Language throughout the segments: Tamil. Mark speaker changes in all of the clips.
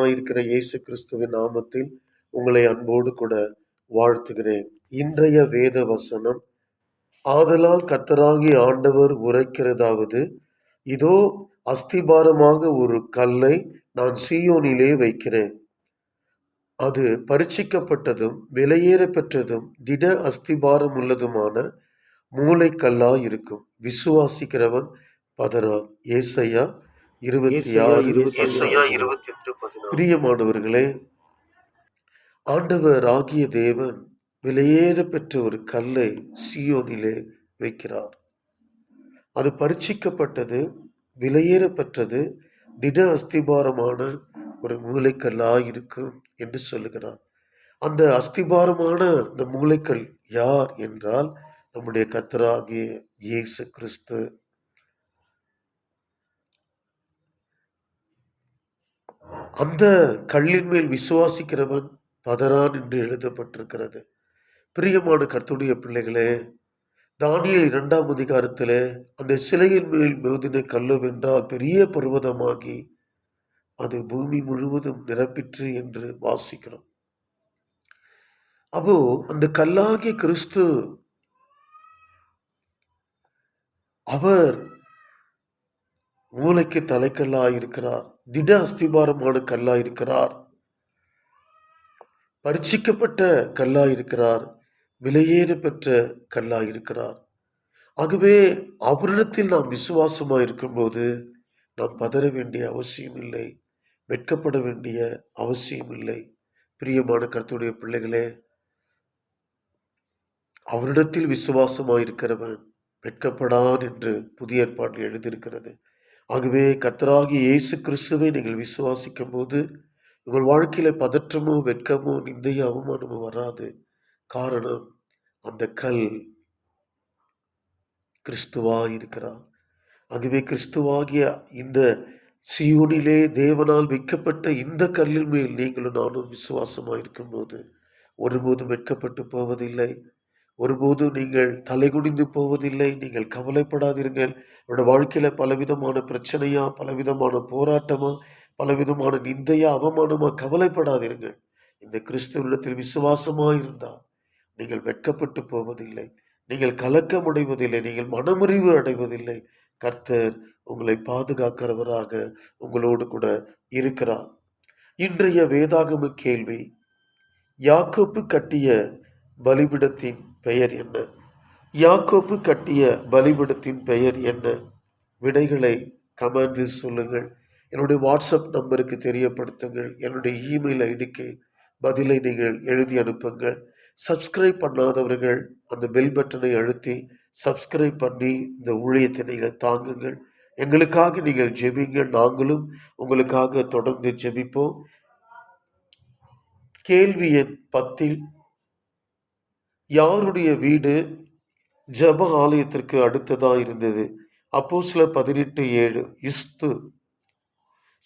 Speaker 1: இருக்கிற இயேசு கிறிஸ்துவின் நாமத்தில் உங்களை அன்போடு கூட வாழ்த்துகிறேன். இன்றைய வேத வசனம் ஆதலால் கத்தராகி ஆண்டவர் உரைக்கிறதாவது இதோ அஸ்திபாரமாக ஒரு கல்லை நான் சீயோனிலே வைக்கிறேன். அது பரீட்சிக்கப்பட்டதும் விலையேற பெற்றதும் திட அஸ்திபாரம் உள்ளதுமான மூளைக்கல்லாய் இருக்கும் விசுவாசிக்கிறவன் பதறான். ஏசையா இருபத்தி ஆறு இருபத்தி பிரியமானவர்களே ஆண்டவர் ஆகிய தேவன் விலையேற பெற்ற ஒரு கல்லை சியோனிலே வைக்கிறார். அது பரீட்சிக்கப்பட்டது விலையேற பெற்றது திட அஸ்திபாரமான ஒரு மூளைக்கல்லாய் இருக்கும் என்று சொல்லுகிறார். அந்த அஸ்திபாரமான அந்த மூளைக்கல் யார் என்றால் நம்முடைய கத்தராகிய இயேசு கிறிஸ்து அந்த கல்லின் மேல் விசுவாசிக்கிறவன் பதறான் என்று எழுதப்பட்டிருக்கிறது. பிரியமான கர்த்துடைய பிள்ளைகளே தானியல் இரண்டாம் அதிகாரத்தில் அந்த சிலையின் மேல் மிகுதின கல்லும் என்றால் பெரிய பருவதமாகி அது பூமி முழுவதும் நிரப்பிற்று என்று வாசிக்கிறோம். அப்போ அந்த கல்லாகிய கிறிஸ்து அவர் மூளைக்கு தலைக்கல்லாக இருக்கிறார் திட அஸ்திபாரமான கல்லா இருக்கிறார் பரீட்சிக்கப்பட்ட கல்லா இருக்கிறார் விலையேற பெற்ற கல்லா இருக்கிறார் ஆகவே அவரிடத்தில் நாம் விசுவாசமாக இருக்கும்போது நாம் பதற வேண்டிய அவசியம் இல்லை வெட்கப்பட வேண்டிய அவசியம் இல்லை பிரியமான கருத்துடைய பிள்ளைகளே அவரிடத்தில் விசுவாசமாக இருக்கிறவன் வெட்கப்படான் என்று புதிய ஏற்பாட்டில் எழுதியிருக்கிறது. ஆகவே கத்தராகி இயேசு கிறிஸ்துவை நீங்கள் விசுவாசிக்கும் போது உங்கள் வாழ்க்கையில் பதற்றமோ வெட்கமோ நிந்தையோ அவமானமோ வராது. காரணம் அந்த கல் கிறிஸ்துவா இருக்கிறார். ஆகவே கிறிஸ்துவாகிய இந்த சியோனிலே தேவனால் வைக்கப்பட்ட இந்த கல்லின் மேல் நீங்களும் நானும் விசுவாசமாக இருக்கும்போது ஒருபோதும் வெட்கப்பட்டு போவதில்லை. ஒருபோதும் நீங்கள் தலை குடிந்து போவதில்லை. நீங்கள் கவலைப்படாதீர்கள். உங்களோட வாழ்க்கையில் பலவிதமான பிரச்சனையா பலவிதமான போராட்டமா பலவிதமான நிந்தையா அவமானமா கவலைப்படாதீர்கள். இந்த கிறிஸ்துவனிடத்தில் விசுவாசமா இருந்தால் நீங்கள் வெட்கப்பட்டு போவதில்லை. நீங்கள் கலக்கம் அடைவதில்லை நீங்கள் மனமுறிவு அடைவதில்லை. கர்த்தர் உங்களை பாதுகாக்கிறவராக உங்களோடு கூட இருக்கிறார். இன்றைய வேதாகம கேள்வி யாக்கோப்பு கட்டிய பலிபிடத்தின் பெயர் என்ன? யாக்கோப்பு கட்டிய பலிபிடத்தின் பெயர் என்ன? விடைகளை கமெண்டில் சொல்லுங்கள். என்னுடைய வாட்ஸ்அப் நம்பருக்கு தெரியப்படுத்துங்கள். என்னுடைய இமெயில் ஐடிக்கு பதிலை நீங்கள் எழுதி அனுப்புங்கள். சப்ஸ்கிரைப் பண்ணாதவர்கள் அந்த பெல் பட்டனை அழுத்தி சப்ஸ்கிரைப் பண்ணி இந்த ஊழியத்தை நீங்கள் தாங்குங்கள். எங்களுக்காக நீங்கள் ஜெபிங்கள். நாங்களும் உங்களுக்காக தொடர்ந்து ஜெபிப்போம். கேள்வி எண் பத்தில் யாருடைய வீடு ஜப ஆலயத்திற்கு அடுத்ததாக இருந்தது? அப்போ சில பதினெட்டு ஏழு இஸ்து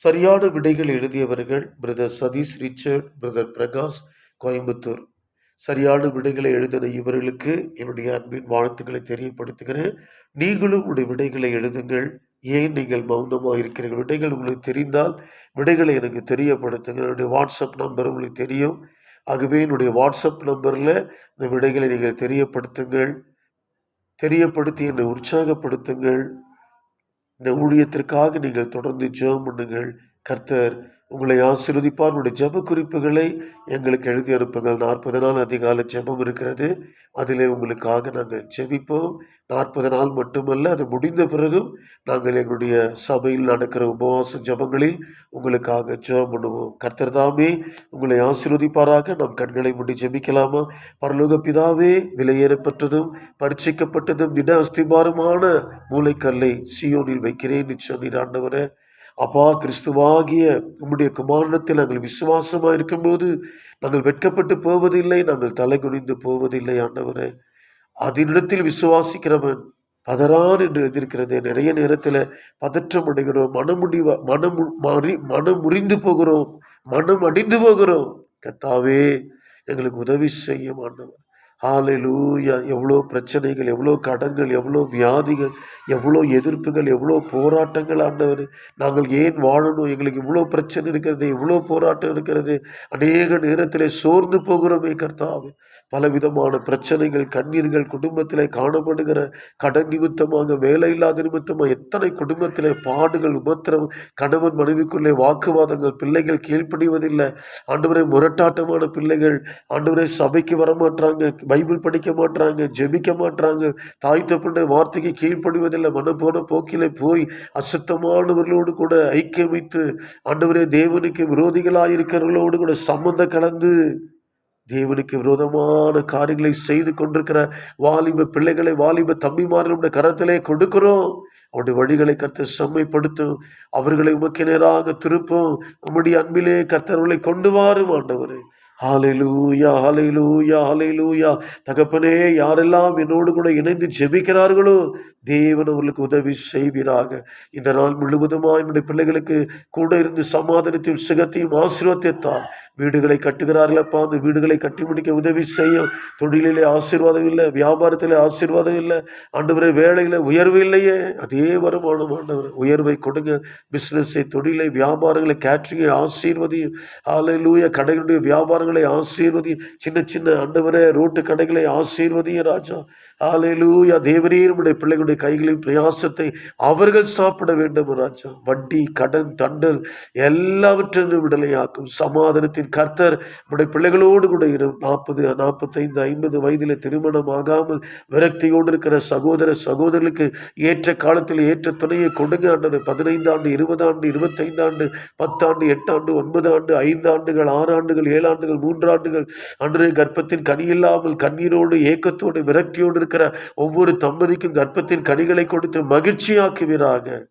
Speaker 1: சரியான விடைகள் எழுதியவர்கள் brother Satish Richard brother Prakash Coimbatore. சரியான விடைகளை எழுதின இவர்களுக்கு என்னுடைய அன்பின் வாழ்த்துக்களை தெரியப்படுத்துகிறேன். நீங்களும் உங்களுடைய விடைகளை எழுதுங்கள். ஏன் நீங்கள் மௌனமாக இருக்கிறீர்கள்? விடைகள் உங்களுக்கு தெரிந்தால் விடைகளை எனக்கு தெரியப்படுத்துங்கள். என்னுடைய வாட்ஸ்அப் நம்பர் உங்களுக்கு தெரியும். ஆகவே என்னுடைய வாட்ஸ்அப் நம்பரில் இந்த விடைகளை நீங்கள் தெரியப்படுத்துங்கள். தெரியப்படுத்தி என்னை உற்சாகப்படுத்துங்கள். இந்த ஊழியத்திற்காக நீங்கள் தொடர்ந்து ஜெபம் பண்ணுங்கள். கர்த்தர் உங்களை ஆசீர்வதிப்பார். உங்களுடைய ஜெப குறிப்புகளை எங்களுக்கு எழுதி அனுப்புங்கள். நாற்பது நாள் அதிகால ஜெபம் இருக்கிறது. அதிலே உங்களுக்காக நாங்கள் ஜெபிப்போம். நாற்பது நாள் மட்டுமல்ல அது முடிந்த பிறகும் நாங்கள் எங்களுடைய சபையில் நடக்கிற உபவாச ஜெபங்களில் உங்களுக்காக ஜெபம் பண்ணுவோம். கர்த்தர் தாமே உங்களை ஆசீர்வதிப்பாராக. நம் கண்களை முடி ஜெபிக்கலாமா? பரலோக பிதாவே விலையேறப்பட்டதும் பரீட்சிக்கப்பட்டதும் திட அஸ்திபாரமான மூளைக்கல்லை சியோனில் வைக்கிறேன். நிச்சயம் ஆண்டவரே. அப்பா கிறிஸ்துவாகிய உம்முடைய குமாரணத்தில் நாங்கள் விசுவாசமாக இருக்கும்போது நாங்கள் வெட்கப்பட்டு போவதில்லை நாங்கள் தலை குனிந்து போவதில்லை ஆண்டவரே. அதனிடத்தில் விசுவாசிக்கிறவன் பதறான் என்று எதிர்க்கிறது நிறைய நேரத்தில் பதற்றம் அடைகிறோம் மனமுடிவ மனம் மறி மனம் முறிந்து போகிறோம் மனம் அடிந்து போகிறோம். கத்தாவே எங்களுக்கு உதவி செய்யும் ஆண்டவர். ஹalleluya எவ்வளோ பிரச்சனைகள் எவ்வளோ கடன்கள் எவ்வளோ வியாதிகள் எவ்வளோ எதிர்ப்புகள் எவ்வளோ போராட்டங்கள் ஆண்டவர். நாங்கள் ஏன் வாழணும்? எங்களுக்கு இவ்வளோ பிரச்சனை இருக்கிறது இவ்வளோ போராட்டம் இருக்கிறது. அநேக நேரத்தில் சோர்ந்து போகிறோமே கர்த்தாவே. பலவிதமான பிரச்சனைகள் கண்ணீர்கள் குடும்பத்தில் காணப்படுகிற கடன் நிமித்தமாக வேலை இல்லாத நிமித்தமாக எத்தனை குடும்பத்தில் பாடுகள் உபத்திரம் கணவன் மனைவிக்குள்ளே வாக்குவாதங்கள் பிள்ளைகள் கீழ்ப்படிவதில்லை. ஆண்டவரை முரட்டாட்டமான பிள்ளைகள் ஆண்டவரை சபைக்கு வரமாட்டாங்க. பைபிள் படிக்க மாட்டுறாங்க ஜெபிக்க மாட்டுறாங்க தாய் தப்புடைய வார்த்தைக்கு கீழ்ப்படுவதில்லை. மனப்போன போக்கிலே போய் அசுத்தமானவர்களோடு கூட ஐக்கியமித்து ஆண்டவரே தேவனுக்கு விரோதிகளாக இருக்கிறவர்களோடு கூட சம்மந்தம் கலந்து தேவனுக்கு விரோதமான காரியங்களை செய்து கொண்டிருக்கிற வாலிப பிள்ளைகளை வாலிப தம்பிமார்களுடைய கரத்திலே கொடுக்கிறோம். அவருடைய வழிகளை கர்த்தர் செம்மைப்படுத்தும். அவர்களை உமக்கு நேராக திருப்பும். நம்முடைய அன்பிலே கர்த்தர்களை கொண்டு வாரும் ஹாலிலூயா ஹalleluya ஹalleluya தகப்பனே யாரெல்லாம் என்னோடு கூட இணைந்து ஜெபிக்கிறார்களோ தேவன் அவர்களுக்கு உதவி செய்வீராக. இந்த நாள் முழுவதுமாய் என்னுடைய பிள்ளைகளுக்கு கூட இருந்து சமாதானத்தையும் சுகத்தையும் ஆசீர்வாதத்தால் வீடுகளை கட்டுகிறார்களப்பா அந்த வீடுகளை கட்டி முடிக்க உதவி செய்யும். தொழிலிலே ஆசீர்வாதம் இல்லை வியாபாரத்தில் ஆசீர்வாதம் இல்லை ஆண்டவரே வேலையில் உயர்வு இல்லையே. அதே வருமானம் ஆண்டவர் உயர்வை கொடுங்க. பிஸ்னஸை தொழிலை வியாபாரங்களை கேட்ரிங்கை ஆசீர்வதியும். ஆலையிலூய கடைகளுடைய வியாபாரங்களை ஆசீர்வதி. சின்ன சின்ன ஆண்டவரே ரோட்டு கடைகளை ஆசீர்வதிய ராஜா. ஆலையிலூயா தேவரீர் உடைய பிள்ளைகளுடைய கைகளின் பிரயாசத்தை அவர்கள் சாப்பிட வேண்டும் ராஜா. வட்டி கடன் தண்டல் எல்லாவற்றிலிருந்து விடலையாக்கும் சமாதானத்தின் கர்த்தர் உடைய பிள்ளைகளோடு கூட இரு. நாற்பது நாற்பத்தைந்து ஐம்பது வயதில் திருமணம் ஆகாமல் விரக்தியோடு இருக்கிற சகோதர சகோதரர்களுக்கு ஏற்ற காலத்தில் ஏற்ற துணையை கொடுங்க. ஆண்டு பதினைந்து ஆண்டு இருபது ஆண்டு இருபத்தைந்து ஆண்டு பத்தாண்டு எட்டாண்டு ஒன்பது ஆண்டு ஐந்து ஆண்டுகள் ஆறு ஆண்டுகள் ஏழு ஆண்டுகள் மூன்று ஆண்டுகள் அன்று கர்ப்பத்தின் கனி இல்லாமல் கண்ணீரோடு ஏக்கத்தோடு விரக்தியோடு இருக்கிற ஒவ்வொரு தம்பதிக்கும் கர்ப்பத்தின் கனிகளை கொடுத்து மகிழ்ச்சியாக்குவீராக.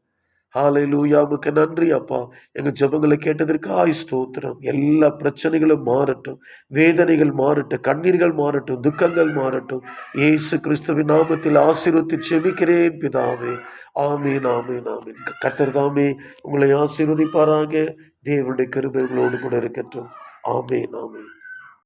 Speaker 1: ஹாலை லூயாவுக்கு நன்றி அப்பா. எங்கள் ஜெபங்களை கேட்டதற்கு ஆய் ஸ்தோத்திரம். எல்லா பிரச்சனைகளும் மாறட்டும். வேதனைகள் மாறட்டும். கண்ணீர்கள் மாறட்டும். துக்கங்கள் மாறட்டும். இயேசு கிறிஸ்துவின் நாமத்தில் ஆசீர்வத்து செபிக்கிறேன் பிதாவே. ஆமீன் ஆமீன் ஆமீன். கர்த்தர் தாமே உங்களை ஆசீர்வதிப்பாராக. தேவனுடைய கிருபை உங்களோடு கூட இருக்கட்டும். ஆமீன் ஆமீன்.